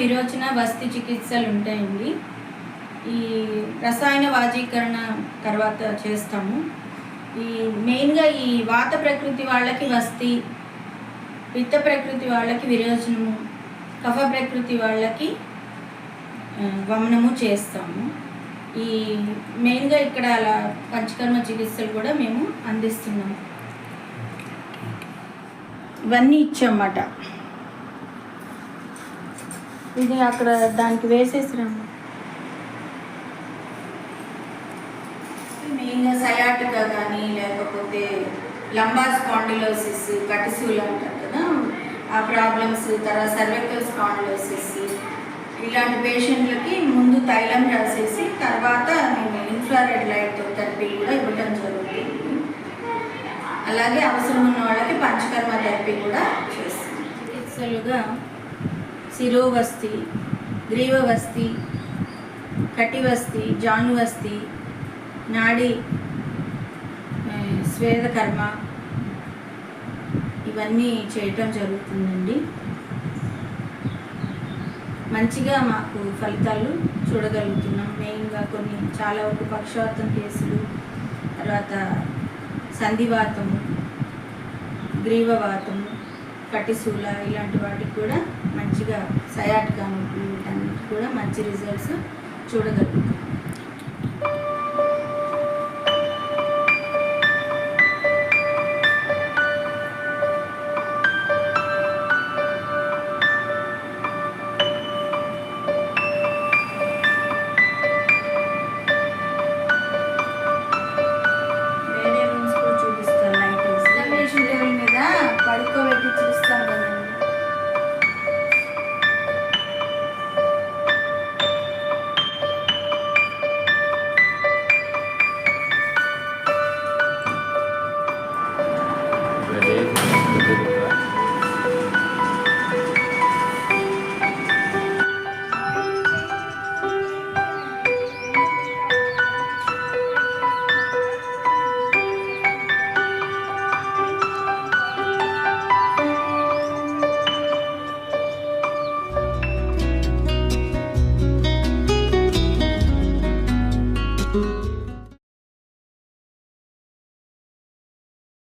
విరోచన వస్తి చికిత్సలు ఉంటాయండి ఈ రసాయన వాజీకరణ తర్వాత చేస్తాము. ఈ మెయిన్గా ఈ వాత ప్రకృతి వాళ్ళకి వస్తి పిత్త ప్రకృతి వాళ్ళకి విరోచనము కఫ ప్రకృతి వాళ్ళకి వమనము చేస్తాము. ఈ మెయిన్గా ఇక్కడ అలా పంచకర్మ చికిత్సలు కూడా మేము అందిస్తున్నాము. ఇవన్నీ ఇచ్చన్నమాట ఇది అక్కడ దానికి వేసేసిరాము మెయిన్గా సయాటికా కానీ లేకపోతే లంబా స్పాండిలోసిస్ కటిసూలు అంటారు కదా ఆ ప్రాబ్లమ్స్ తర్వాత సర్వైకల్ స్పాండిలోసిస్ ఇలాంటి పేషెంట్లకి ముందు తైలం రాసేసి తర్వాత మేము ఇన్ఫ్రారెడ్ లైట్ థెరపీ కూడా ఇవ్వడం జరుగుతుంది. అలాగే అవసరం ఉన్న వాళ్ళకి పంచకర్మ థెరపీ కూడా చేస్తాం. చికిత్సలుగా శిరోవస్తి గ్రీవవస్తి కటివస్తి జానువస్తి నాడి స్వేదకర్మ ఇవన్నీ చేయటం జరుగుతుందండి. మంచిగా మాకు ఫలితాలు చూడగలుగుతున్నాం. మెయిన్గా కొన్ని చాలా వరకు పక్షవాతం కేసులు తర్వాత సంధివాతము గ్రీవవాతము కటిసూల ఇలాంటి వాటికి కూడా మంచిగా సయాటికాను వీటన్నిటి కూడా మంచి రిజల్ట్స్ చూడగలుగుతాం.